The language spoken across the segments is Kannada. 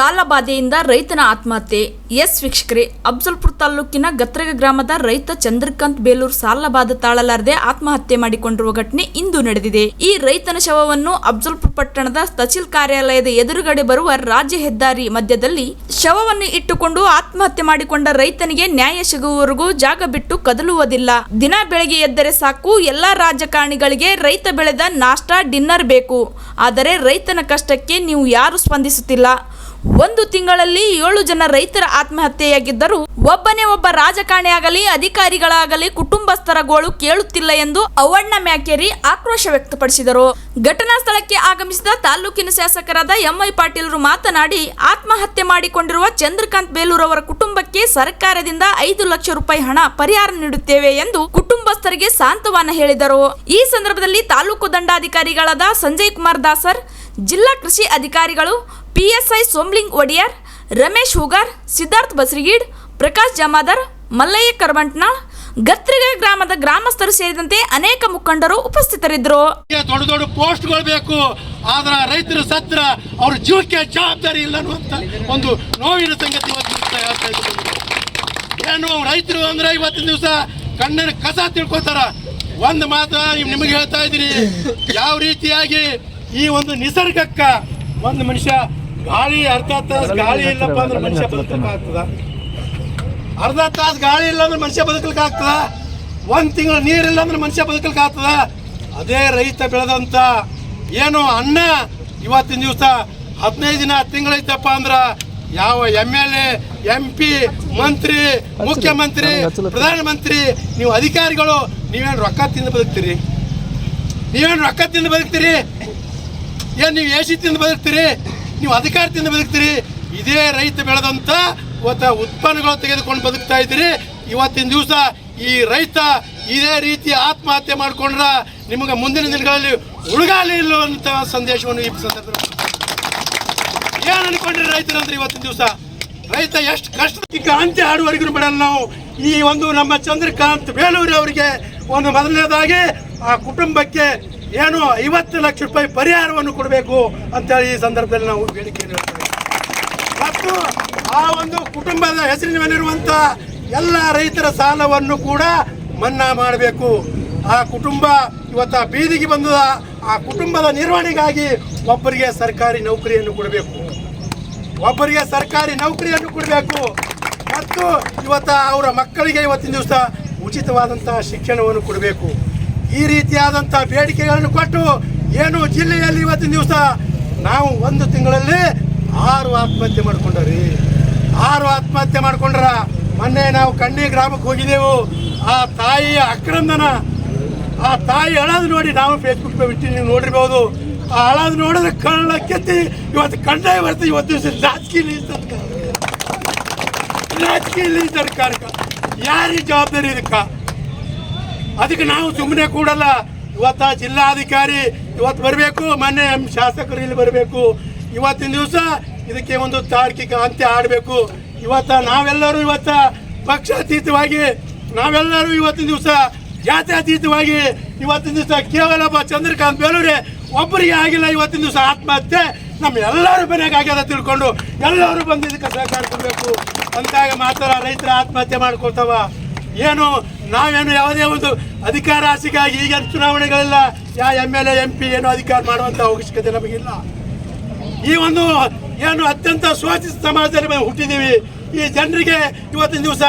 ಸಾಲ ಬಾಧೆಯಿಂದ ರೈತನ ಆತ್ಮಹತ್ಯೆ. ಎಸ್ ವೀಕ್ಷಕರೇ ಅಫ್ಜಲ್ಪುರ ತಾಲೂಕಿನ ಗತ್ರಗ ಗ್ರಾಮದ ರೈತ ಚಂದ್ರಕಾಂತ್ ಬೇಲೂರು ಸಾಲ ಬಾಧೆ ತಾಳಲಾರದೆ ಆತ್ಮಹತ್ಯೆ ಮಾಡಿಕೊಂಡಿರುವ ಘಟನೆ ಇಂದು ನಡೆದಿದೆ. ಈ ರೈತನ ಶವವನ್ನು ಅಫ್ಜಲ್ಪುರ ಪಟ್ಟಣದ ತಹಸೀಲ್ ಕಾರ್ಯಾಲಯದ ಎದುರುಗಡೆ ಬರುವ ರಾಜ್ಯ ಹೆದ್ದಾರಿ ಮಧ್ಯದಲ್ಲಿ ಶವವನ್ನು ಇಟ್ಟುಕೊಂಡು ಆತ್ಮಹತ್ಯೆ ಮಾಡಿಕೊಂಡ ರೈತನಿಗೆ ನ್ಯಾಯ ಸಿಗುವವರೆಗೂ ಜಾಗ ಬಿಟ್ಟು ಕದಲುವುದಿಲ್ಲ. ದಿನ ಬೆಳಗ್ಗೆ ಎದ್ದರೆ ಸಾಕು, ಎಲ್ಲಾ ರಾಜಕಾರಣಿಗಳಿಗೆ ರೈತ ಬೆಳೆದ ನಾಷ್ಟಾ, ಡಿನ್ನರ್ ಬೇಕು. ಆದರೆ ರೈತನ ಕಷ್ಟಕ್ಕೆ ನೀವು ಯಾರು ಸ್ಪಂದಿಸುತ್ತಿಲ್ಲ. ಒಂದು ತಿಂಗಳಲ್ಲಿ ಏಳು ಜನ ರೈತರ ಆತ್ಮಹತ್ಯೆಯಾಗಿದ್ದರೂ ಒಬ್ಬನೇ ಒಬ್ಬ ರಾಜಕಾರಣಿಯಾಗಲಿ, ಅಧಿಕಾರಿಗಳಾಗಲಿ, ಕುಟುಂಬಸ್ಥರ ಗೋಳು ಕೇಳುತ್ತಿಲ್ಲ ಎಂದು ಅವಣ್ಣ ಮ್ಯಾಕೇರಿ ಆಕ್ರೋಶ ವ್ಯಕ್ತಪಡಿಸಿದರು. ಘಟನಾ ಸ್ಥಳಕ್ಕೆ ಆಗಮಿಸಿದ ತಾಲೂಕಿನ ಶಾಸಕರಾದ ಎಂಐ ಪಾಟೀಲರು ಮಾತನಾಡಿ, ಆತ್ಮಹತ್ಯೆ ಮಾಡಿಕೊಂಡಿರುವ ಚಂದ್ರಕಾಂತ್ ಬೇಲೂರ್ ಅವರ ಕುಟುಂಬಕ್ಕೆ ಸರ್ಕಾರದಿಂದ ಐದು ಲಕ್ಷ ರೂಪಾಯಿ ಹಣ ಪರಿಹಾರ ನೀಡುತ್ತೇವೆ ಎಂದು ಕುಟುಂಬಸ್ಥರಿಗೆ ಸಾಂತ್ವನ ಹೇಳಿದರು. ಈ ಸಂದರ್ಭದಲ್ಲಿ ತಾಲೂಕು ದಂಡಾಧಿಕಾರಿಗಳಾದ ಸಂಜಯ್ ಕುಮಾರ್ ದಾಸರ್, ಜಿಲ್ಲಾ ಕೃಷಿ ಅಧಿಕಾರಿಗಳು ಪಿಎಸ್ಐ ಸೋಮ್ಲಿಂಗ್ ಒಡಿಯರ್ ರಮೇಶ್ ಹೂಗಾರ್ ಸಿದ್ಧಾರ್ಥ್ ಬಸ್ರಿಗೀಡ್ ಪ್ರಕಾಶ್ ಜಮಾದಾರ್ ಮಲ್ಲಯ್ಯ ಕರ್ವಂಟ್ನಾಳ್ ಗತ್ರಿಗ ಗ್ರಾಮದ ಗ್ರಾಮಸ್ಥರು ಸೇರಿದಂತೆ ಅನೇಕ ಮುಖಂಡರು ಉಪಸ್ಥಿತರಿದ್ದರು. ದೊಡ್ಡ ದೊಡ್ಡ ಪೋಸ್ಟ್ಗಳು ಬೇಕು. ಆದ್ರೆ ರೈತರು ಸತ್ರ ಅವ್ರ ಜೀವಕ್ಕೆ ಜವಾಬ್ದಾರಿ ಇಲ್ಲ ಅನ್ನುವಂತ ಒಂದು ನೋವಿನ ಸಂಗತಿ. ಏನು ರೈತರು ಅಂದ್ರೆ ಇವತ್ತಿನ ದಿವಸ ಕಣ್ಣಿನ ಕಸ ತಿಳ್ಕೊತಾರ ಒಂದು ಮಾತು ನಿಮಗೆ ಹೇಳ್ತಾ ಇದ್ದೀನಿ. ಯಾವ ರೀತಿಯಾಗಿ ಈ ಒಂದು ನಿಸರ್ಗಕ್ಕ ಒಂದು ಮನುಷ್ಯ ಗಾಳಿ ಅರ್ಧ ತಾಸು ಗಾಳಿ ಇಲ್ಲಪ್ಪ ಅಂದ್ರೆ ಮನುಷ್ಯ ಬದುಕಲಿಕ್ಕಾಗ್ತದ ಅರ್ಧ ತಾಸು ಗಾಳಿ ಇಲ್ಲ ಅಂದ್ರೆ ಮನುಷ್ಯ ಬದುಕಲಿಕ್ಕೆ ಆಗ್ತದ? ಒಂದ್ ತಿಂಗಳು ನೀರಿಲ್ಲ ಅಂದ್ರೆ ಮನುಷ್ಯ ಬದುಕಲಿಕ್ಕೆ ಆಗ್ತದ? ಅದೇ ರೈತ ಬೆಳೆದಂತ ಏನು ಅನ್ನ ಇವತ್ತಿನ ದಿವಸ ಹದಿನೈದು ದಿನ ತಿಂಗಳೈತಪ್ಪ ಅಂದ್ರ ಯಾವ M L A M P ಮಂತ್ರಿ ಮುಖ್ಯಮಂತ್ರಿ ಪ್ರಧಾನಮಂತ್ರಿ ನೀವು ಅಧಿಕಾರಿಗಳು ನೀವೇನು ರೊಕ್ಕ ತಿಂದು ಬದುಕ್ತೀರಿ? ನೀವೇನು ರೊಕ್ಕ ತಿಂದು ಬದುಕ್ತೀರಿ? ಏನ್ ನೀವು ಎ ಸಿ ತಿಂದು ಬದುಕ್ತೀರಿ? ನೀವು ಅಧಿಕಾರದಿಂದ ಬದುಕ್ತೀರಿ, ಇದೇ ರೈತ ಬೆಳೆದಂಥ ಇವತ್ತ ಉತ್ಪನ್ನಗಳು ತೆಗೆದುಕೊಂಡು ಬದುಕ್ತಾ ಇದ್ದೀರಿ. ಇವತ್ತಿನ ದಿವಸ ಈ ರೈತ ಇದೇ ರೀತಿ ಆತ್ಮಹತ್ಯೆ ಮಾಡ್ಕೊಂಡ್ರೆ ನಿಮಗೆ ಮುಂದಿನ ದಿನಗಳಲ್ಲಿ ಉಳುಗಾಲಿ ಇಲ್ಲ ಸಂದೇಶವನ್ನು ಈ ಸಂದರ್ಭದಲ್ಲಿ ಏನು ಅನ್ಕೊಂಡ್ರಿ ರೈತರಂದ್ರೆ ಇವತ್ತಿನ ದಿವಸ? ರೈತ ಎಷ್ಟು ಕಷ್ಟಕ್ಕೆ ಅಂತ್ಯ ಆಡುವವರೆಗೂ ಬಿಡಲ್ಲ ನಾವು. ಈ ಒಂದು ನಮ್ಮ ಚಂದ್ರಕಾಂತ್ ಬೇಲೂರಿ ಅವರಿಗೆ ಒಂದು ಮೊದಲನೇದಾಗಿ ಆ ಕುಟುಂಬಕ್ಕೆ ಏನು ಐವತ್ತು ಲಕ್ಷ ರೂಪಾಯಿ ಪರಿಹಾರವನ್ನು ಕೊಡಬೇಕು ಅಂತೇಳಿ ಈ ಸಂದರ್ಭದಲ್ಲಿ ನಾವು ಬೇಡಿಕೆಯನ್ನು ಮತ್ತು ಆ ಒಂದು ಕುಟುಂಬದ ಹೆಸರಿನ ಮೇಲಿರುವಂತ ಎಲ್ಲ ರೈತರ ಸಾಲವನ್ನು ಕೂಡ ಮನ್ನಾ ಮಾಡಬೇಕು. ಆ ಕುಟುಂಬ ಇವತ್ತ ಬೀದಿಗೆ ಬಂದದ ಆ ಕುಟುಂಬದ ನಿರ್ವಹಣೆಗಾಗಿ ಒಬ್ಬರಿಗೆ ಸರ್ಕಾರಿ ನೌಕರಿಯನ್ನು ಕೊಡಬೇಕು. ಒಬ್ಬರಿಗೆ ಸರ್ಕಾರಿ ನೌಕರಿಯನ್ನು ಕೊಡಬೇಕು. ಮತ್ತು ಇವತ್ತು ಅವರ ಮಕ್ಕಳಿಗೆ ಇವತ್ತಿನ ದಿವಸ ಉಚಿತವಾದಂತಹ ಶಿಕ್ಷಣವನ್ನು ಕೊಡಬೇಕು. ಈ ರೀತಿಯಾದಂಥ ಬೇಡಿಕೆಗಳನ್ನು ಕೊಟ್ಟು ಏನು ಜಿಲ್ಲೆಯಲ್ಲಿ ಇವತ್ತಿನ ದಿವಸ ನಾವು ಒಂದು ತಿಂಗಳಲ್ಲಿ ಆರು ಆತ್ಮಹತ್ಯೆ ಮಾಡ್ಕೊಂಡ್ರಿ. ಆರು ಆತ್ಮಹತ್ಯೆ ಮಾಡ್ಕೊಂಡ್ರ ಮೊನ್ನೆ ನಾವು ಕಣ್ಣಿ ಗ್ರಾಮಕ್ಕೆ ಹೋಗಿದ್ದೆವು. ಆ ತಾಯಿಯ ಅಕ್ರಂದನ, ಆ ತಾಯಿ ಅಳದು ನೋಡಿ ನಾವು ಫೇಸ್ಬುಕ್ ನೀವು ನೋಡಿರ್ಬೋದು. ಆ ಅಳದು ನೋಡಿದ್ರೆ ಕಳ್ಳ ಕೆತ್ತಿ ಇವತ್ತು ಕಂಡಾಯ ಬರ್ತದೆ ಇವತ್ತು ದಿವಸ ರಾಜಕೀಯ ಸರ್ಕಾರ. ರಾಜಕೀಯ ಸರ್ಕಾರಕ್ಕೆ ಯಾರಿಗೆ ಜವಾಬ್ದಾರಿ ಇದಕ್ಕೆ? ಅದಕ್ಕೆ ನಾವು ಸುಮ್ಮನೆ ಕೂಡಲ್ಲ. ಇವತ್ತ ಜಿಲ್ಲಾಧಿಕಾರಿ ಇವತ್ತು ಬರಬೇಕು, ಮೊನ್ನೆ ಎಂ ಶಾಸಕರು ಇಲ್ಲಿ ಬರಬೇಕು. ಇವತ್ತಿನ ದಿವಸ ಇದಕ್ಕೆ ಒಂದು ತಾರ್ಕಿಕ ಅಂತ್ಯ ಆಡಬೇಕು ಇವತ್ತ ನಾವೆಲ್ಲರೂ ಇವತ್ತ ಪಕ್ಷಾತೀತವಾಗಿ, ನಾವೆಲ್ಲರೂ ಇವತ್ತಿನ ದಿವಸ ಜಾತ್ಯಾತೀತವಾಗಿ, ಇವತ್ತಿನ ದಿವಸ ಕೇವಲ ಚಂದ್ರಕಾಂತ್ ಬೇಲೂರೆ ಒಬ್ಬರಿಗೆ ಆಗಿಲ್ಲ, ಇವತ್ತಿನ ದಿವಸ ಆತ್ಮಹತ್ಯೆ. ನಮ್ಮ ಎಲ್ಲರೂ ಮನೆಯಾಗ ಆಗ್ಯದ ತಿಳ್ಕೊಂಡು ಎಲ್ಲರೂ ಬಂದು ಇದಕ್ಕೆ ಸಹಕಾರ ಕೊಡಬೇಕು. ಅಂತಾಗ ಮಾತ್ರ ರೈತರ ಆತ್ಮಹತ್ಯೆ ಮಾಡ್ಕೊಳ್ತಾವ. ಏನು, ನಾವೇನು ಯಾವುದೇ ಒಂದು ಅಧಿಕಾರ ಆಸೆಗಾಗಿ ಈಗ ಚುನಾವಣೆಗಳೆಲ್ಲ. ಯಾವ M L A, M P ಏನು ಅಧಿಕಾರ ಮಾಡುವಂಥ ಅವಶ್ಯಕತೆ ನಮಗಿಲ್ಲ. ಈ ಒಂದು ಏನು ಅತ್ಯಂತ ಶೋಷಿತ ಸಮಾಜದಲ್ಲಿ ಹುಟ್ಟಿದ್ದೀವಿ. ಈ ಜನರಿಗೆ ಇವತ್ತಿನ ದಿವಸ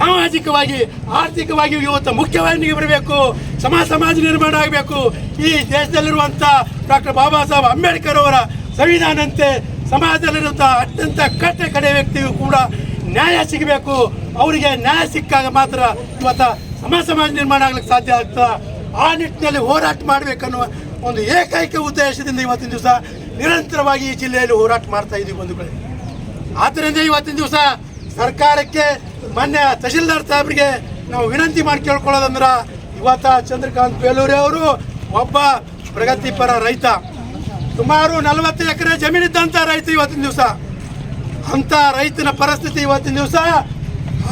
ಸಾಮಾಜಿಕವಾಗಿ, ಆರ್ಥಿಕವಾಗಿ ಇವತ್ತು ಮುಖ್ಯವಾಹಿನಿಗೆ ಬರಬೇಕು. ಸಮಾಜ ಸಮಾಜ ನಿರ್ಮಾಣ ಆಗಬೇಕು. ಈ ದೇಶದಲ್ಲಿರುವಂಥ ಡಾಕ್ಟರ್ ಬಾಬಾ ಸಾಹೇಬ್ ಅಂಬೇಡ್ಕರ್ ಅವರ ಸಂವಿಧಾನಂತೆ ಸಮಾಜದಲ್ಲಿರುವಂಥ ಅತ್ಯಂತ ಕಟ್ಟ ಕಡೆ ವ್ಯಕ್ತಿಯು ಕೂಡ ನ್ಯಾಯ ಸಿಗಬೇಕು. ಅವರಿಗೆ ನ್ಯಾಯ ಸಿಕ್ಕಾಗ ಮಾತ್ರ ಇವತ್ತ ಸಮಾಜ ಸಮಾಜ ನಿರ್ಮಾಣ ಆಗ್ಲಿಕ್ಕೆ ಸಾಧ್ಯ ಆಗ್ತದೆ ಆ ನಿಟ್ಟಿನಲ್ಲಿ ಹೋರಾಟ ಮಾಡಬೇಕನ್ನುವ ಒಂದು ಏಕೈಕ ಉದ್ದೇಶದಿಂದ ಇವತ್ತಿನ ದಿವಸ ನಿರಂತರವಾಗಿ ಈ ಜಿಲ್ಲೆಯಲ್ಲಿ ಹೋರಾಟ ಮಾಡ್ತಾ ಇದ್ದೀವಿ ಬಂಧುಗಳೇ. ಆದ್ದರಿಂದ ಇವತ್ತಿನ ದಿವಸ ಸರ್ಕಾರಕ್ಕೆ ಮಾನ್ಯ ತಹಶೀಲ್ದಾರ್ ಸಾಹೇಬ್ರಿಗೆ ನಾವು ವಿನಂತಿ ಮಾಡಿ ಕೇಳ್ಕೊಳ್ಳೋದಂದ್ರೆ ಇವತ್ತ ಚಂದ್ರಕಾಂತ್ ಬೇಲೂರಿ ಅವರು ಒಬ್ಬ ಪ್ರಗತಿಪರ ರೈತ. ಸುಮಾರು ನಲವತ್ತು ಎಕರೆ ಜಮೀನಿದ್ದಂಥ ರೈತ ಇವತ್ತಿನ ದಿವಸ. ಅಂತ ರೈತನ ಪರಿಸ್ಥಿತಿ ಇವತ್ತಿನ ದಿವಸ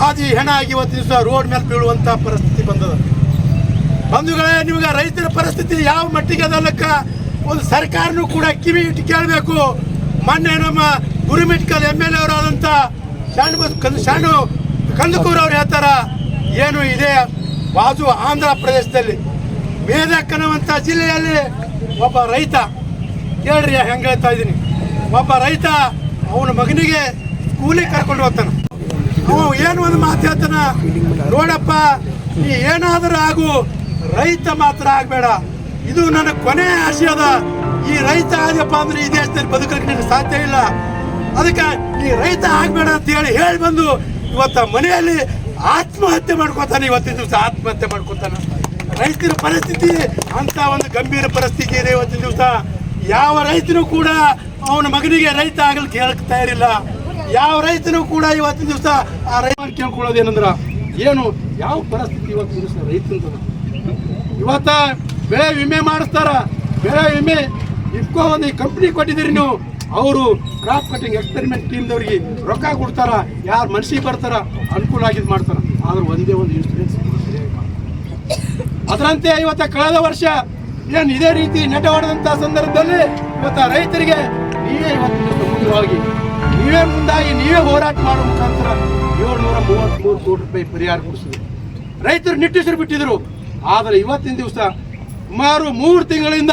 ಹಾದಿ ಹೆಣ ಆಗಿ ಇವತ್ತಿನ ದಿವಸ ರೋಡ್ ಮೇಲೆ ಬೀಳುವಂಥ ಪರಿಸ್ಥಿತಿ ಬಂದದ. ಬಂಧುಗಳೇ, ನಿಮಗೆ ರೈತರ ಪರಿಸ್ಥಿತಿ ಯಾವ ಮಟ್ಟಿಗೆ ಅದಲ್ಲಕ್ಕ ಒಂದು ಸರ್ಕಾರನೂ ಕೂಡ ಕಿವಿ ಇಟ್ಟು ಕೇಳಬೇಕು. ಮೊನ್ನೆ ನಮ್ಮ ಗುರುಮಿಟ್ಕಲ್ ಎಂ ಎಲ್ ಎ ಅವರಾದಂಥ ಶಾಣು ಶಾಣು ಕಂದಕೂರ್ ಅವ್ರು ಹೇಳ್ತಾರ, ಏನು ಇದೆ ಬಾಜು ಆಂಧ್ರ ಪ್ರದೇಶದಲ್ಲಿ ಮೇದಕ್ ಜಿಲ್ಲೆಯಲ್ಲಿ ಒಬ್ಬ ರೈತ. ಕೇಳ್ರಿ, ಹೆಂಗೆ ಹೇಳ್ತಾ ಇದ್ದೀನಿ. ಒಬ್ಬ ರೈತ ಅವನ ಮಗನಿಗೆ ಸ್ಕೂಲಿಗೆ ಕರ್ಕೊಂಡು ಹೋಗ್ತಾನೆ. ಅವ ಏನು ಒಂದು ಮಾತು ಹೇಳ್ತಾನ? ನೋಡಪ್ಪ, ನೀ ಏನಾದರೂ ಆಗು, ರೈತ ಮಾತ್ರ ಆಗಬೇಡ. ಇದು ನನ್ನ ಕೊನೆ ಆಸೆ ಅದ. ಈ ರೈತ ಆದ್ಯಪ್ಪ ಅಂದ್ರೆ ಈ ದೇಶದಲ್ಲಿ ಬದುಕಲಿಕ್ಕೆ ನಿನಗೆ ಸಾಧ್ಯ ಇಲ್ಲ. ಅದಕ್ಕೆ ನೀ ರೈತ ಆಗಬೇಡ ಅಂತ ಹೇಳಿ ಹೇಳಿ ಬಂದು ಇವತ್ತ ಮನೆಯಲ್ಲಿ ಆತ್ಮಹತ್ಯೆ ಮಾಡ್ಕೋತಾನೆ ಇವತ್ತಿನ ದಿವಸ, ಆತ್ಮಹತ್ಯೆ ಮಾಡ್ಕೋತಾನೆ. ರೈತರ ಪರಿಸ್ಥಿತಿ ಅಂತ ಒಂದು ಗಂಭೀರ ಪರಿಸ್ಥಿತಿ ಇದೆ ಇವತ್ತಿನ ದಿವಸ. ಯಾವ ರೈತರು ಕೂಡ ಅವನ ಮಗನಿಗೆ ರೈತ ಆಗಲು ಕೇಳ್ತಾ ತಯಾರಿಲ್ಲ ಯಾವ ರೈತನು ಕೂಡ ಇವತ್ತಿನ ದಿವಸ ಆ ರೈತ ಕೇಳ್ಕೊಳ್ಳೋದೇನಂದ್ರ ಏನು, ಯಾವ ಪರಿಸ್ಥಿತಿ ಇವತ್ತಿನ ದಿವಸ ರೈತಂತದ? ಇವತ್ತ ಬೆಳೆ ವಿಮೆ ಮಾಡಿಸ್ತಾರ. ಬೆಳೆ ವಿಮೆ ಇಫ್ಕೋ ಒಂದು ಈ ಕಂಪ್ನಿ ಕೊಟ್ಟಿದ್ದೀರಿ ನೀವು. ಅವರು ಕ್ರಾಪ್ ಕಟಿಂಗ್ ಎಕ್ಸ್ಪೆರಿಮೆಂಟ್ ಟೀಮ್ದವ್ರಿಗೆ ರೊಕ್ಕ ಕೊಡ್ತಾರ. ಯಾರು ಮನ್ಸಿಗೆ ಬರ್ತಾರ, ಅನುಕೂಲ ಆಗಿದ್ ಮಾಡ್ತಾರ. ಆದ್ರೆ ಒಂದೇ ಒಂದು ಇನ್ಸೂರೆನ್ಸ್ ಅದರಂತೆ ಇವತ್ತ ಕಳೆದ ವರ್ಷ ಏನು ಇದೇ ರೀತಿ ನೆಟ ಸಂದರ್ಭದಲ್ಲಿ ಇವತ್ತ ರೈತರಿಗೆ ಇವತ್ತು ನೀವೇ ಮುಂದಾಗಿ ನೀವೇ ಹೋರಾಟ ಮಾಡೋ ಮುಖಾಂತರ ಏಳ್ನೂರ ಮೂವತ್ತ್ಮೂರು ಕೋಟಿ ರೂಪಾಯಿ ಪರಿಹಾರ ಕೊಡಿಸಿದ್ರು. ರೈತರು ನಿಟ್ಟುಸಿರು ಬಿಟ್ಟಿದ್ರು. ಆದರೆ ಇವತ್ತಿನ ದಿವಸ ಸುಮಾರು ಮೂರು ತಿಂಗಳಿಂದ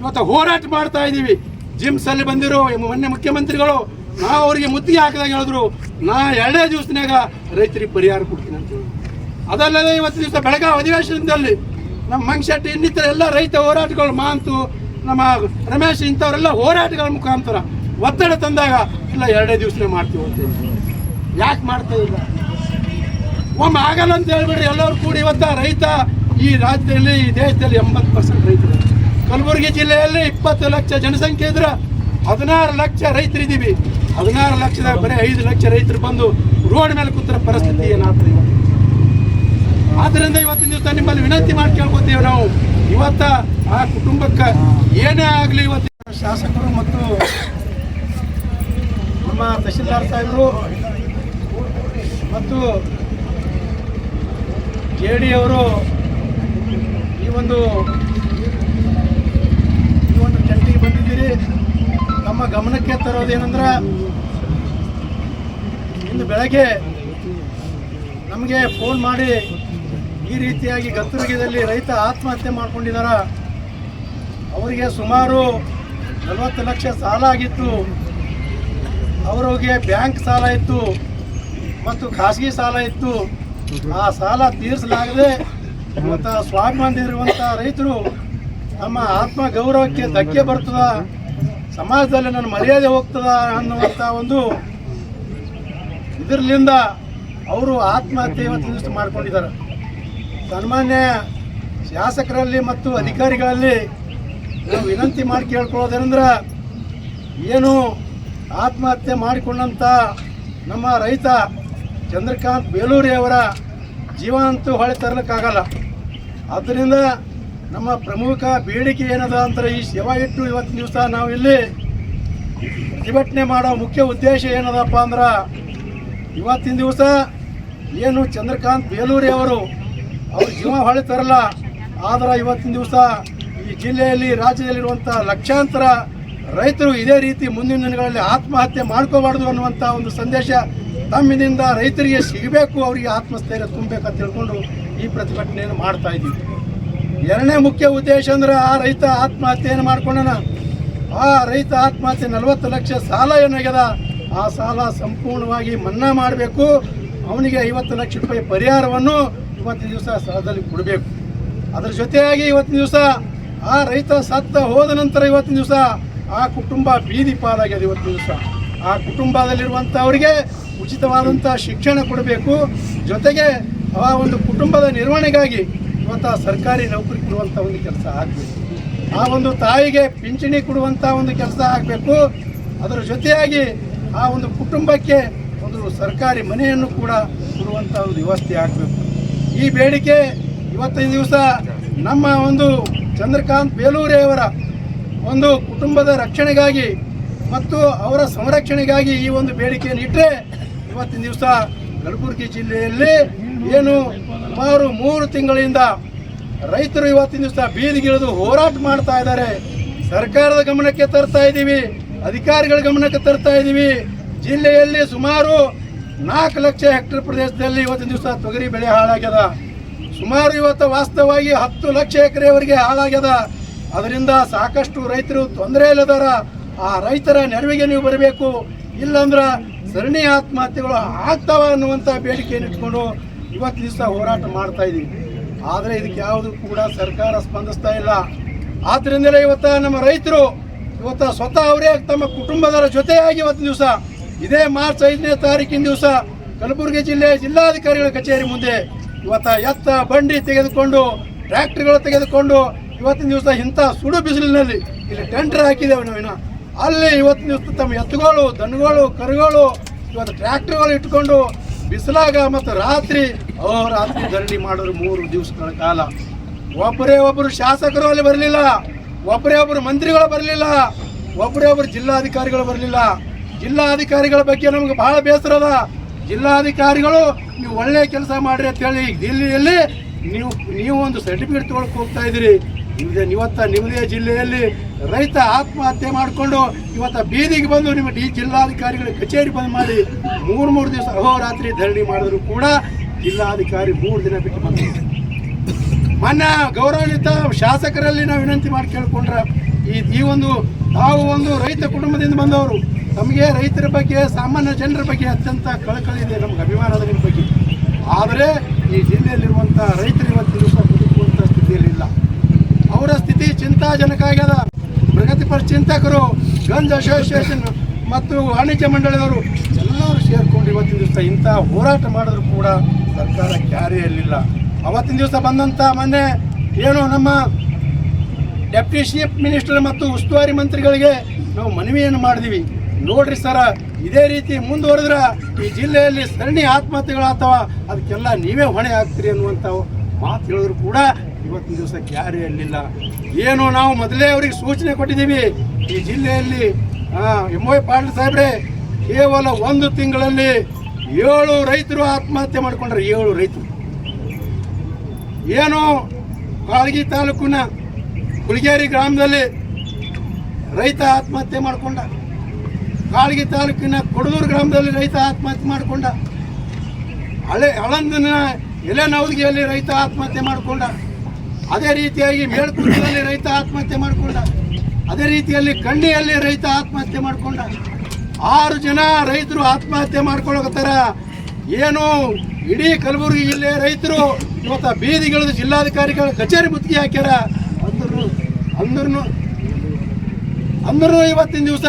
ಇವತ್ತು ಹೋರಾಟ ಮಾಡ್ತಾ ಇದ್ದೀವಿ. ಜಿಮ್ಸ್ ಅಲ್ಲಿ ಬಂದಿರೋ ಮೊನ್ನೆ ಮುಖ್ಯಮಂತ್ರಿಗಳು ನಾವು ಅವರಿಗೆ ಮುತ್ತಿಗೆ ಹಾಕಿದಾಗ ಹೇಳಿದ್ರು, ನಾ ಎರಡೇ ದಿವಸನಾಗ ರೈತರಿಗೆ ಪರಿಹಾರ ಕೊಡ್ತೀನಿ ಅಂತ ಹೇಳಿ ಅದಲ್ಲದೆ ಇವತ್ತು ದಿವಸ ಬೆಳಗಾವಿ ಅಧಿವೇಶನದಲ್ಲಿ ನಮ್ಮ ಮಂಗಶೆಟ್ಟಿ ಇನ್ನಿತರ ಎಲ್ಲ ರೈತ ಹೋರಾಟಗಳು ಮಾಂತು ನಮ್ಮ ರಮೇಶ್ ಇಂಥವರೆಲ್ಲ ಹೋರಾಟಗಳ ಮುಖಾಂತರ ಒತ್ತಡ ತಂದಾಗ, ಇಲ್ಲ, ಎರಡೇ ದಿವಸನೇ ಮಾಡ್ತೀವಿ ಅಂತ. ಯಾಕೆ ಮಾಡ್ತಾ ಇಲ್ಲ? ಒಮ್ಮೆ ಆಗಲ್ಲ ಅಂತ ಹೇಳ್ಬಿಡ್ರಿ ಎಲ್ಲರೂ ಕೂಡಿ ಇವತ್ತ ರೈತ ಈ ರಾಜ್ಯದಲ್ಲಿ, ಈ ದೇಶದಲ್ಲಿ ಎಂಬತ್ತು ಪರ್ಸೆಂಟ್ ರೈತರು. ಕಲಬುರಗಿ ಜಿಲ್ಲೆಯಲ್ಲಿ ಇಪ್ಪತ್ತು ಲಕ್ಷ ಜನಸಂಖ್ಯೆ ಇದ್ರೆ ಹದಿನಾರು ಲಕ್ಷ ರೈತರಿದ್ದೀವಿ. ಹದಿನಾರು ಲಕ್ಷದ ಬರೀ ಐದು ಲಕ್ಷ ರೈತರು ಬಂದು ರೋಡ್ ಮೇಲೆ ಕೂತರ ಪರಿಸ್ಥಿತಿ ಏನಾಗ್ತದೆ? ಇವತ್ತು ಆದ್ದರಿಂದ ಇವತ್ತಿನ ದಿವಸ ನಿಮ್ಮಲ್ಲಿ ವಿನಂತಿ ಮಾಡಿ ಕೇಳ್ಕೊತೀವಿ ನಾವು. ಇವತ್ತ ಆ ಕುಟುಂಬಕ್ಕೆ ಏನೇ ಆಗಲಿ ಇವತ್ತು ಶಾಸಕರು ಮತ್ತು ನಮ್ಮ ತಹಶೀಲ್ದಾರ್ ಸಾಹೇಬರು ಮತ್ತು ಜೆ ಡಿ ಅವರು ಈ ಒಂದು ಈ ಒಂದು ಜಂಟಿಗೆ ಬಂದಿದ್ದೀರಿ. ನಮ್ಮ ಗಮನಕ್ಕೆ ತರೋದೇನಂದ್ರೆ ಇಂದು ಬೆಳಗ್ಗೆ ನಮಗೆ ಫೋನ್ ಮಾಡಿ ಈ ರೀತಿಯಾಗಿ ಗತ್ತುರ್ಗದಲ್ಲಿ ರೈತ ಆತ್ಮಹತ್ಯೆ ಮಾಡ್ಕೊಂಡಿದ್ದಾರೆ ಅವರಿಗೆ ಸುಮಾರು ನಲವತ್ತು ಲಕ್ಷ ಸಾಲ ಆಗಿತ್ತು. ಅವರಿಗೆ ಬ್ಯಾಂಕ್ ಸಾಲ ಇತ್ತು ಮತ್ತು ಖಾಸಗಿ ಸಾಲ ಇತ್ತು. ಆ ಸಾಲ ತೀರಿಸಲಾಗದೆ ಮತ್ತು ಸ್ವಾಭಿಮಾನ ಇರುವಂಥ ರೈತರು ನಮ್ಮ ಆತ್ಮ ಗೌರವಕ್ಕೆ ಧಕ್ಕೆ ಬರ್ತದ ಸಮಾಜದಲ್ಲಿ ನನ್ನ ಮರ್ಯಾದೆ ಹೋಗ್ತದ ಅನ್ನುವಂಥ ಒಂದು ಇದರಿಂದ ಅವರು ಆತ್ಮಹತ್ಯೆ ಇವತ್ತು ಮಾಡ್ಕೊಂಡಿದ್ದಾರೆ. ಸನ್ಮಾನ್ಯ ಶಾಸಕರಲ್ಲಿ ಮತ್ತು ಅಧಿಕಾರಿಗಳಲ್ಲಿ ನಾವು ವಿನಂತಿ ಮಾಡಿ ಕೇಳ್ಕೊಳ್ಳೋದೇನೆಂದ್ರೆ ಏನು ಆತ್ಮಹತ್ಯೆ ಮಾಡಿಕೊಂಡಂಥ ನಮ್ಮ ರೈತ ಚಂದ್ರಕಾಂತ್ ಬೇಲೂರಿ ಅವರ ಜೀವ ಅಂತೂ ಹೊಳೆ ತರಲಿಕ್ಕಾಗಲ್ಲ. ಆದ್ದರಿಂದ ನಮ್ಮ ಪ್ರಮುಖ ಬೇಡಿಕೆ ಏನದ ಅಂದ್ರೆ ಈ ಸೇವಾ ಇಟ್ಟು ಇವತ್ತಿನ ದಿವಸ ನಾವು ಇಲ್ಲಿ ಪ್ರತಿಭಟನೆ ಮಾಡೋ ಮುಖ್ಯ ಉದ್ದೇಶ ಏನದಪ್ಪ ಅಂದ್ರೆ ಇವತ್ತಿನ ದಿವಸ ಏನು ಚಂದ್ರಕಾಂತ್ ಬೇಲೂರಿ ಅವರು ಜೀವ ಹೊಳಿತಾರಲ್ಲ ತರಲ್ಲ ಆದ್ರೆ ಇವತ್ತಿನ ದಿವಸ ಈ ಜಿಲ್ಲೆಯಲ್ಲಿ ರಾಜ್ಯದಲ್ಲಿರುವಂಥ ಲಕ್ಷಾಂತರ ರೈತರು ಇದೇ ರೀತಿ ಮುಂದಿನ ದಿನಗಳಲ್ಲಿ ಆತ್ಮಹತ್ಯೆ ಮಾಡ್ಕೋಬಾರ್ದು ಅನ್ನುವಂಥ ಒಂದು ಸಂದೇಶ ತಮ್ಮಿನಿಂದ ರೈತರಿಗೆ ಸಿಗಬೇಕು, ಅವರಿಗೆ ಆತ್ಮಸ್ಥೈರ್ಯ ತುಂಬಬೇಕಂತ ತಿಳ್ಕೊಂಡು ಈ ಪ್ರತಿಭಟನೆಯನ್ನು ಮಾಡ್ತಾ ಇದ್ದೀವಿ. ಎರಡನೇ ಮುಖ್ಯ ಉದ್ದೇಶ ಅಂದ್ರೆ ಆ ರೈತ ಆತ್ಮಹತ್ಯೆಯನ್ನು ಮಾಡ್ಕೊಂಡನ. ಆ ರೈತ ಆತ್ಮಹತ್ಯೆ ನಲವತ್ತು ಲಕ್ಷ ಸಾಲ ಏನಾಗ್ಯದ? ಆ ಸಾಲ ಸಂಪೂರ್ಣವಾಗಿ ಮನ್ನಾ ಮಾಡಬೇಕು. ಅವನಿಗೆ ಐವತ್ತು ಲಕ್ಷ ರೂಪಾಯಿ ಪರಿಹಾರವನ್ನು ಇವತ್ತಿನ ದಿವಸ ಸ್ಥಳದಲ್ಲಿ ಕೊಡಬೇಕು. ಅದರ ಜೊತೆಯಾಗಿ ಇವತ್ತಿನ ದಿವಸ ಆ ರೈತ ಸತ್ತ ಹೋದ ನಂತರ ಇವತ್ತಿನ ದಿವಸ ಆ ಕುಟುಂಬ ಬೀದಿ ಪಾಲಾಗಿದೆ ಇವತ್ತಿನ ದಿವಸ. ಆ ಕುಟುಂಬದಲ್ಲಿರುವಂಥವರಿಗೆ ಉಚಿತವಾದಂಥ ಶಿಕ್ಷಣ ಕೊಡಬೇಕು. ಜೊತೆಗೆ ಆ ಒಂದು ಕುಟುಂಬದ ನಿರ್ವಹಣೆಗಾಗಿ ಇವತ್ತು ಸರ್ಕಾರಿ ನೌಕರಿ ಕೊಡುವಂಥ ಒಂದು ಕೆಲಸ ಆಗಬೇಕು. ಆ ಒಂದು ತಾಯಿಗೆ ಪಿಂಚಣಿ ಕೊಡುವಂಥ ಒಂದು ಕೆಲಸ ಆಗಬೇಕು. ಅದರ ಜೊತೆಯಾಗಿ ಆ ಒಂದು ಕುಟುಂಬಕ್ಕೆ ಒಂದು ಸರ್ಕಾರಿ ಮನೆಯನ್ನು ಕೂಡ ಕೊಡುವಂಥ ಒಂದು ವ್ಯವಸ್ಥೆ ಆಗಬೇಕು. ಈ ಬೇಡಿಕೆ ಇವತ್ತಿನ ದಿವಸ ನಮ್ಮ ಒಂದು ಚಂದ್ರಕಾಂತ್ ಬೇಲೂರೆಯವರ ಒಂದು ಕುಟುಂಬದ ರಕ್ಷಣೆಗಾಗಿ ಮತ್ತು ಅವರ ಸಂರಕ್ಷಣೆಗಾಗಿ ಈ ಒಂದು ಬೇಡಿಕೆಯನ್ನು ಇಟ್ಟರೆ ಇವತ್ತಿನ ದಿವಸ ಕಲಬುರಗಿ ಜಿಲ್ಲೆಯಲ್ಲಿ ಏನು ಸುಮಾರು ಮೂರು ತಿಂಗಳಿಂದ ರೈತರು ಇವತ್ತಿನ ದಿವಸ ಬೀದಿಗಿಳಿದು ಹೋರಾಟ ಮಾಡ್ತಾ ಇದ್ದಾರೆ. ಸರ್ಕಾರದ ಗಮನಕ್ಕೆ ತರ್ತಾ ಇದ್ದೀವಿ ಅಧಿಕಾರಿಗಳ ಗಮನಕ್ಕೆ ತರ್ತಾ ಇದ್ದೀವಿ ಜಿಲ್ಲೆಯಲ್ಲಿ ಸುಮಾರು ನಾಲ್ಕು ಲಕ್ಷ ಹೆಕ್ಟೇರ್ ಪ್ರದೇಶದಲ್ಲಿ ಇವತ್ತಿನ ದಿವಸ ತೊಗರಿ ಬೆಳೆ ಹಾಳಾಗ್ಯದ. ಸುಮಾರು ಇವತ್ತು ವಾಸ್ತವವಾಗಿ ಹತ್ತು ಲಕ್ಷ ಎಕರೆವರೆಗೆ ಹಾಳಾಗ್ಯದ. ಅದರಿಂದ ಸಾಕಷ್ಟು ರೈತರು ತೊಂದರೆ ಇಲ್ಲದಾರ ಆ ರೈತರ ನೆರವಿಗೆ ನೀವು ಬರಬೇಕು. ಇಲ್ಲಾಂದ್ರೆ ಸರಣಿ ಆತ್ಮಹತ್ಯೆಗಳು ಆಗ್ತಾವ ಅನ್ನುವಂಥ ಬೇಡಿಕೆಯನ್ನು ಇಟ್ಕೊಂಡು ಇವತ್ತು ದಿವಸ ಹೋರಾಟ ಮಾಡ್ತಾ ಇದ್ದೀವಿ ಆದರೆ ಇದಕ್ಕೆ ಯಾವುದು ಕೂಡ ಸರ್ಕಾರ ಸ್ಪಂದಿಸ್ತಾ ಇಲ್ಲ. ಆದ್ದರಿಂದಲೇ ಇವತ್ತು ನಮ್ಮ ರೈತರು, ಇವತ್ತು ಸ್ವತಃ ಅವರೇ ತಮ್ಮ ಕುಟುಂಬದವರ ಜೊತೆಯಾಗಿ ಇವತ್ತು ದಿವಸ ಇದೇ ಮಾರ್ಚ್ ಐದನೇ ತಾರೀಕಿನ ದಿವಸ ಕಲಬುರಗಿ ಜಿಲ್ಲೆ ಜಿಲ್ಲಾಧಿಕಾರಿಗಳ ಕಚೇರಿ ಮುಂದೆ ಇವತ್ತ ಎತ್ತ ಬಂಡಿ ತೆಗೆದುಕೊಂಡು, ಟ್ರ್ಯಾಕ್ಟರ್ಗಳು ತೆಗೆದುಕೊಂಡು ಇವತ್ತಿನ ದಿವಸ ಇಂಥ ಸುಡು ಬಿಸಿಲಿನಲ್ಲಿ ಇಲ್ಲಿ ಟೆಂಟ್ರ್ ಹಾಕಿದ್ದೇವೆ ನಾವಿನ ಅಲ್ಲಿ ಇವತ್ತಿನ ದಿವಸ ತಮ್ಮ ಎತ್ತುಗಳು, ದನಗಳು, ಕರುಗಳು, ಇವತ್ತು ಟ್ರ್ಯಾಕ್ಟರ್ಗಳು ಇಟ್ಕೊಂಡು ಬಿಸಿಲಾಗ ಮತ್ತು ರಾತ್ರಿ ರಾತ್ರಿ ಧರಣಿ ಮಾಡೋರು ಮೂರು ದಿವಸಗಳ ಕಾಲ. ಒಬ್ಬರೇ ಒಬ್ಬರು ಶಾಸಕರು ಅಲ್ಲಿ ಬರಲಿಲ್ಲ, ಒಬ್ಬರೇ ಒಬ್ಬರು ಮಂತ್ರಿಗಳು ಬರಲಿಲ್ಲ, ಒಬ್ಬರೇ ಒಬ್ಬರು ಜಿಲ್ಲಾಧಿಕಾರಿಗಳು ಬರಲಿಲ್ಲ. ಜಿಲ್ಲಾಧಿಕಾರಿಗಳ ಬಗ್ಗೆ ನಮ್ಗೆ ಬಹಳ ಬೇಸರ ಅದ. ಜಿಲ್ಲಾಧಿಕಾರಿಗಳು, ನೀವು ಒಳ್ಳೆ ಕೆಲಸ ಮಾಡ್ರಿ ಅಂತ ಹೇಳಿ ಈಗ ದಿಲ್ಲಿಯಲ್ಲಿ ನೀವು ನೀವು ಒಂದು ಸರ್ಟಿಫಿಕೇಟ್ ತೊಗೊಳಕ್ ಹೋಗ್ತಾ ಇದ್ದೀರಿ. ಇವತ್ತ ನಿಮ್ಮದೇ ಜಿಲ್ಲೆಯಲ್ಲಿ ರೈತ ಆತ್ಮಹತ್ಯೆ ಮಾಡಿಕೊಂಡು ಇವತ್ತ ಬೀದಿಗೆ ಬಂದು ನಿಮ್ಮ ಡಿ ಜಿಲ್ಲಾಧಿಕಾರಿಗಳ ಕಚೇರಿ ಬಂದ್ ಮಾಡಿ ಮೂರು ಮೂರು ದಿವಸ ಅಹೋರಾತ್ರಿ ಧರಣಿ ಮಾಡಿದ್ರು ಕೂಡ ಜಿಲ್ಲಾಧಿಕಾರಿ ಮೂರು ದಿನ ಬಿಟ್ಟು ಬಂದರು. ಮೊನ್ನೆ ಗೌರವಾನ್ವಿತ ಶಾಸಕರಲ್ಲಿ ನಾವು ವಿನಂತಿ ಮಾಡಿ ಕೇಳ್ಕೊಂಡ್ರ ಈ ಒಂದು, ತಾವು ಒಂದು ರೈತ ಕುಟುಂಬದಿಂದ ಬಂದವರು ನಮಗೆ ರೈತರ ಬಗ್ಗೆ, ಸಾಮಾನ್ಯ ಜನರ ಬಗ್ಗೆ ಅತ್ಯಂತ ಕಳಕಳಿ ಇದೆ ನಮ್ಗೆ ಅಭಿಮಾನದ ಬಗ್ಗೆ. ಆದರೆ ಈ ಜಿಲ್ಲೆಯಲ್ಲಿರುವಂಥ ರೈತರು ಇವತ್ತು ದಿವಸ ಬದುಕುವಂಥ ಸ್ಥಿತಿಯಲ್ಲಿಲ್ಲ. ಅವರ ಸ್ಥಿತಿ ಚಿಂತಾಜನಕ ಆಗ್ಯದ. ಪ್ರಗತಿಪರ ಚಿಂತಕರು, ಗಂಜ್ ಅಸೋಸಿಯೇಷನ್ ಮತ್ತು ವಾಣಿಜ್ಯ ಮಂಡಳಿಯವರು ಎಲ್ಲರೂ ಸೇರಿಕೊಂಡು ಇವತ್ತಿನ ದಿವಸ ಇಂಥ ಹೋರಾಟ ಮಾಡಿದ್ರು ಕೂಡ ಸರ್ಕಾರ ಕ್ಯಾರಿಯಲ್ಲಿಲ್ಲ ಅವತ್ತಿನ ದಿವಸ ಬಂದಂಥ ಮೊನ್ನೆ ಏನು ನಮ್ಮ ಡೆಪ್ಟಿ ಚೀಫ್ ಮಿನಿಸ್ಟರ್ ಮತ್ತು ಉಸ್ತುವಾರಿ ಮಂತ್ರಿಗಳಿಗೆ ನಾವು ಮನವಿಯನ್ನು ಮಾಡಿದ್ವಿ. ನೋಡ್ರಿ ಸರ, ಇದೇ ರೀತಿ ಮುಂದುವರೆದ್ರೆ ಈ ಜಿಲ್ಲೆಯಲ್ಲಿ ಸರಣಿ ಆತ್ಮಹತ್ಯೆಗಳಾಗ್ತಾವ ಅದಕ್ಕೆಲ್ಲ ನೀವೇ ಹೊಣೆ ಆಗ್ತೀರಿ ಅನ್ನುವಂಥ ಮಾತು ಹೇಳಿದ್ರು ಕೂಡ ಇವತ್ತಿನ ದಿವಸ ಇರಲಿಲ್ಲ ಏನು ನಾವು ಮೊದಲೇ ಅವರಿಗೆ ಸೂಚನೆ ಕೊಟ್ಟಿದ್ದೀವಿ, ಈ ಜಿಲ್ಲೆಯಲ್ಲಿ ಎಂ ವೈ ಪಾಟೀಲ್ ಸಾಹೇಬ್ರೆ, ಕೇವಲ ಒಂದು ತಿಂಗಳಲ್ಲಿ ಏಳು ರೈತರು ಆತ್ಮಹತ್ಯೆ ಮಾಡಿಕೊಂಡ್ರೆ ಏಳು ರೈತರು. ಏನು ಕಾಳಗಿ ತಾಲೂಕಿನ ಹುಲಿಗೇರಿ ಗ್ರಾಮದಲ್ಲಿ ರೈತ ಆತ್ಮಹತ್ಯೆ ಮಾಡಿಕೊಂಡ ಕಾಳಗಿ ತಾಲೂಕಿನ ಕೊಡದೂರು ಗ್ರಾಮದಲ್ಲಿ ರೈತ ಆತ್ಮಹತ್ಯೆ ಮಾಡಿಕೊಂಡ. ಹಳೆ ಹಳಂದಿನ ಎಲೆನವದಿಗೆಯಲ್ಲಿ ರೈತ ಆತ್ಮಹತ್ಯೆ ಮಾಡಿಕೊಂಡ. ಅದೇ ರೀತಿಯಾಗಿ ಮೇಲ್ಕುಂಟದಲ್ಲಿ ರೈತ ಆತ್ಮಹತ್ಯೆ ಮಾಡಿಕೊಂಡ. ಅದೇ ರೀತಿಯಲ್ಲಿ ಕಣ್ಣಿಯಲ್ಲಿ ರೈತ ಆತ್ಮಹತ್ಯೆ ಮಾಡಿಕೊಂಡ. ಆರು ಜನ ರೈತರು ಆತ್ಮಹತ್ಯೆ ಮಾಡ್ಕೊಳಕತ್ತಾರ ಏನು ಇಡೀ ಕಲಬುರಗಿ ಜಿಲ್ಲೆ ರೈತರು ಇವತ್ತು ಬೀದಿಗಿಳಿದು ಜಿಲ್ಲಾಧಿಕಾರಿಗಳ ಕಚೇರಿ ಮುತ್ತಿಗೆ ಹಾಕ್ಯಾರ. ಅಂದ್ರು ಅಂದ್ರೂ ಅಂದ್ರೂ ಇವತ್ತಿನ ದಿವಸ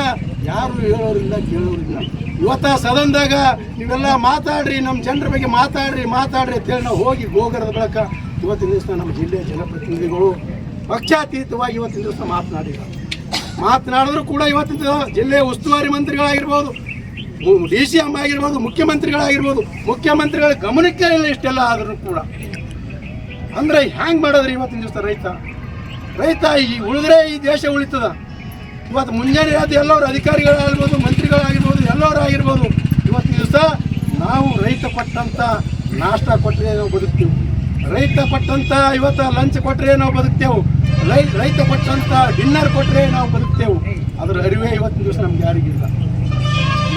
ಯಾರು ಹೇಳೋರಿಲ್ಲ, ಕೇಳೋರಿಲ್ಲ. ಇವತ್ತ ಸದನದಾಗ ನೀವೆಲ್ಲ ಮಾತಾಡ್ರಿ ನಮ್ಮ ಜನರ ಬಗ್ಗೆ ಮಾತಾಡ್ರಿ ಮಾತಾಡ್ರಿ ಅಂತೇಳಿ ನಾವು ಹೋಗಿ ಗೋಗರದ ಬಳಕ ಇವತ್ತಿನ ದಿವಸ ನಮ್ಮ ಜಿಲ್ಲೆಯ ಜನಪ್ರತಿನಿಧಿಗಳು ಪಕ್ಷಾತೀತವಾಗಿ ಇವತ್ತಿನ ದಿವಸ ಮಾತನಾಡಿಲ್ಲ ಮಾತನಾಡಿದ್ರು ಕೂಡ ಇವತ್ತಿನ ಜಿಲ್ಲೆಯ ಉಸ್ತುವಾರಿ ಮಂತ್ರಿಗಳಾಗಿರ್ಬೋದು, ಡಿ ಸಿ ಎಂ ಆಗಿರ್ಬೋದು, ಮುಖ್ಯಮಂತ್ರಿಗಳಾಗಿರ್ಬೋದು, ಮುಖ್ಯಮಂತ್ರಿಗಳ ಗಮನಕ್ಕೆ ಇಲ್ಲ ಇಷ್ಟೆಲ್ಲ ಆದರೂ ಕೂಡ. ಅಂದ್ರೆ ಹ್ಯಾಂಗ್ ಮಾಡಿದ್ರಿ ಇವತ್ತಿನ ದಿವಸ ರೈತ? ರೈತ ಈ ಉಳಿದ್ರೆ ಈ ದೇಶ ಉಳಿತದ? ಇವತ್ತು ಮುಂಜಾನೆ ಅದು ಎಲ್ಲರೂ ಅಧಿಕಾರಿಗಳಾಗಿರ್ಬೋದು, ಮಂತ್ರಿಗಳಾಗಿರ್ಬೋದು ಎಲ್ಲರೂ ಆಗಿರ್ಬೋದು ಇವತ್ತಿನ ದಿವಸ ನಾವು ರೈತ ಪಟ್ಟಂತ ನಾಷ್ಟ ಕೊಟ್ಟರೆ ನಾವು ಬದುಕ್ತೇವೆ. ರೈತ ಪಟ್ಟಂಥ ಇವತ್ತು ಲಂಚ್ ಕೊಟ್ಟರೆ ನಾವು ಬದುಕ್ತೇವೆ. ರೈ ರೈತ ಪಟ್ಟಂಥ ಡಿನ್ನರ್ ಕೊಟ್ಟರೆ ನಾವು ಬದುಕ್ತೇವೆ. ಅದರ ಅರಿವೇ ಇವತ್ತಿನ ದಿವಸ ನಮ್ಗೆ ಯಾರಿಗಿಲ್ಲ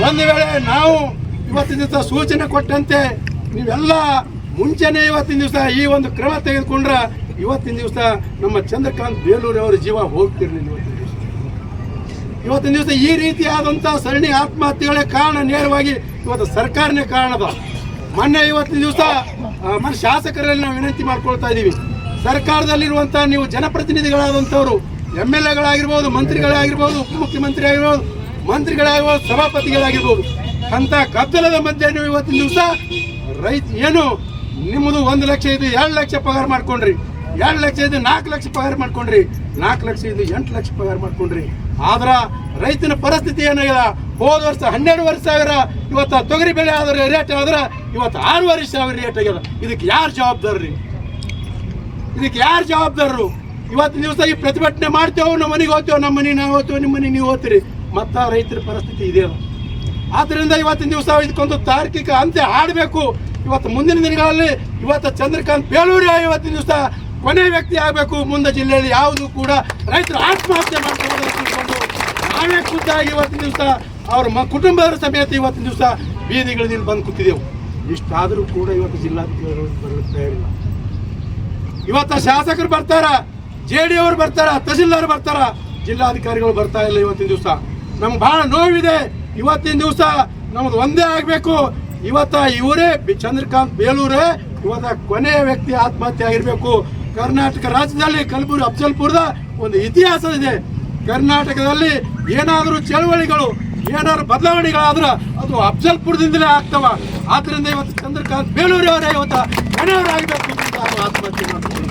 ಒಂದು ವೇಳೆ ನಾವು ಇವತ್ತಿನ ದಿವಸ ಸೂಚನೆ ಕೊಟ್ಟಂತೆ, ನೀವೆಲ್ಲ ಮುಂಚೆನೆ ಇವತ್ತಿನ ದಿವಸ ಈ ಒಂದು ಕ್ರಮ ತೆಗೆದುಕೊಂಡ್ರೆ, ಇವತ್ತಿನ ದಿವಸ ನಮ್ಮ ಚಂದ್ರಕಾಂತ್ ಬೇಲೂರು ಅವರ ಜೀವ ಹೋಗ್ತಿರ್ಲಿಲ್ಲ ಇವತ್ತಿನ ದಿವಸ ಇವತ್ತಿನ ದಿವಸ ಈ ರೀತಿಯಾದಂಥ ಸರಣಿ ಆತ್ಮಹತ್ಯೆಗಳೇ ಕಾರಣ ನೇರವಾಗಿ ಇವತ್ತು ಸರ್ಕಾರನೇ ಕಾರಣದ ಮೊನ್ನೆ ಇವತ್ತಿನ ದಿವಸ ಮನೆ ಶಾಸಕರಲ್ಲಿ ನಾವು ವಿನಂತಿ ಮಾಡ್ಕೊಳ್ತಾ ಇದ್ದೀವಿ. ಸರ್ಕಾರದಲ್ಲಿರುವಂಥ ನೀವು ಜನಪ್ರತಿನಿಧಿಗಳಾದಂಥವ್ರು ಎಂ ಎಲ್ ಎಗಳಾಗಿರ್ಬೋದು ಮಂತ್ರಿಗಳಾಗಿರ್ಬೋದು ಉಪಮುಖ್ಯಮಂತ್ರಿ ಆಗಿರ್ಬೋದು ಮಂತ್ರಿಗಳಾಗಿರ್ಬೋದು, ಸಭಾಪತಿಗಳಾಗಿರ್ಬೋದು ಅಂತ ಗದ್ದಲದ ಮಧ್ಯೆ ನೀವು ಇವತ್ತಿನ ದಿವಸ ರೈತ ಏನು ನಿಮ್ಮದು ಒಂದು ಲಕ್ಷ ಇದು, ಎರಡು ಲಕ್ಷ ಪಗಾರ ಮಾಡ್ಕೊಂಡ್ರಿ. ಎರಡು ಲಕ್ಷ ಇದು, ನಾಲ್ಕು ಲಕ್ಷ ಪಗಾರ ಮಾಡ್ಕೊಂಡ್ರಿ. ನಾಲ್ಕು ಲಕ್ಷ ಇದು, ಎಂಟು ಲಕ್ಷ ಪಗಾರ ಮಾಡ್ಕೊಂಡ್ರಿ. ಆದ್ರ ರೈತನ ಪರಿಸ್ಥಿತಿ ಏನಾಗಿಲ್ಲ ಹೋದ ವರ್ಷ ಹನ್ನೆರಡುವರೆ ಸಾವಿರ ಇವತ್ತು ತೊಗರಿ ಬೆಳೆ ಆದ್ರೆ ರೇಟ್ ಆದ್ರೆ ಇವತ್ತು ಆರೂವರೆ ಸಾವಿರ ರೇಟ್ ಆಗ್ಯದ ಇದಕ್ಕೆ ಯಾರು ಜವಾಬ್ದಾರ್ರಿ? ಇದಕ್ಕೆ ಯಾರು ಜವಾಬ್ದಾರರು? ಇವತ್ತು ದಿವಸ ಈ ಪ್ರತಿಭಟನೆ ಮಾಡ್ತೇವೆ, ನಮ್ಮ ಮನೆಗೆ ಹೋಗ್ತೇವೆ, ನಮ್ಮ ಮನೆ ನಾವು ಹೋಗ್ತೇವೆ, ನಿಮ್ಮ ಮನೆ ನೀವು ಹೋಗ್ತೀರಿ. ಮತ್ತು ರೈತರ ಪರಿಸ್ಥಿತಿ ಇದೆಯಲ್ಲ ಆದ್ದರಿಂದ ಇವತ್ತಿನ ದಿವಸ ಇದಕ್ಕೊಂದು ತಾರ್ಕಿಕ ಅಂತ್ಯ ಆಡಬೇಕು ಇವತ್ತು ಮುಂದಿನ ದಿನಗಳಲ್ಲಿ ಇವತ್ತು ಚಂದ್ರಕಾಂತ್ ಬೇಲೂರಿ ಇವತ್ತಿನ ದಿವಸ ಕೊನೆ ವ್ಯಕ್ತಿ ಆಗಬೇಕು, ಮುಂದೆ ಜಿಲ್ಲೆಯಲ್ಲಿ ಯಾವುದು ಕೂಡ ರೈತರು ಆತ್ಮಹತ್ಯೆ ಮಾಡ್ಕೊಂಡು ನಾವೇ ಖುದ್ದಾಗಿ ಇವತ್ತಿನ ದಿವಸ ಅವ್ರ ಮ ಕುಟುಂಬದ ಸಮೇತ ಇವತ್ತಿನ ದಿವಸ ಬೀದಿಗಳಲ್ಲಿ ಬಂದು ಕೂತಿದ್ದೆವು ಇಷ್ಟಾದರೂ ಕೂಡ ಇವತ್ತು ಜಿಲ್ಲಾಧಿಕಾರಿಗಳು ಬರಲು ತಯಾರಿಲ್ಲ ಇವತ್ತ ಶಾಸಕರು ಬರ್ತಾರ? ಜೆ ಡಿ ಅವರು ಬರ್ತಾರ? ತಹಸೀಲ್ದಾರ್ ಬರ್ತಾರ? ಜಿಲ್ಲಾಧಿಕಾರಿಗಳು ಬರ್ತಾ ಇಲ್ಲ ಇವತ್ತಿನ ದಿವಸ. ನಮ್ಗೆ ಬಹಳ ನೋವಿದೆ. ಇವತ್ತಿನ ದಿವಸ ನಮ್ದು ಒಂದೇ ಆಗಬೇಕು. ಇವತ್ತ ಇವರೇ ಚಂದ್ರಕಾಂತ್ ಬೇಲೂರೇ ಇವತ್ತ ಕೊನೆಯ ವ್ಯಕ್ತಿ ಆತ್ಮಹತ್ಯೆ ಆಗಿರಬೇಕು. ಕರ್ನಾಟಕ ರಾಜ್ಯದಲ್ಲಿ ಕಲಬುರಗಿ, ಅಫ್ಜಲ್ಪುರದ ಒಂದು ಇತಿಹಾಸ ಇದೆ ಕರ್ನಾಟಕದಲ್ಲಿ ಏನಾದರೂ ಚಳವಳಿಗಳು, ಏನಾದ್ರು ಬದಲಾವಣೆಗಳಾದ್ರೆ ಅದು ಅಫ್ಜಲ್ಪುರದಿಂದಲೇ ಆಗ್ತವ. ಆದ್ರಿಂದ ಇವತ್ತು ಚಂದ್ರಕಾಂತ್ ಬೇಲೂರಿ ಅವರೇ ಇವತ್ತು ಮನೆಯವರಾಗಬೇಕು ಅಂತ ಆತ್ಮಹತ್ಯೆ ಮಾಡ್ಕೊಂಡು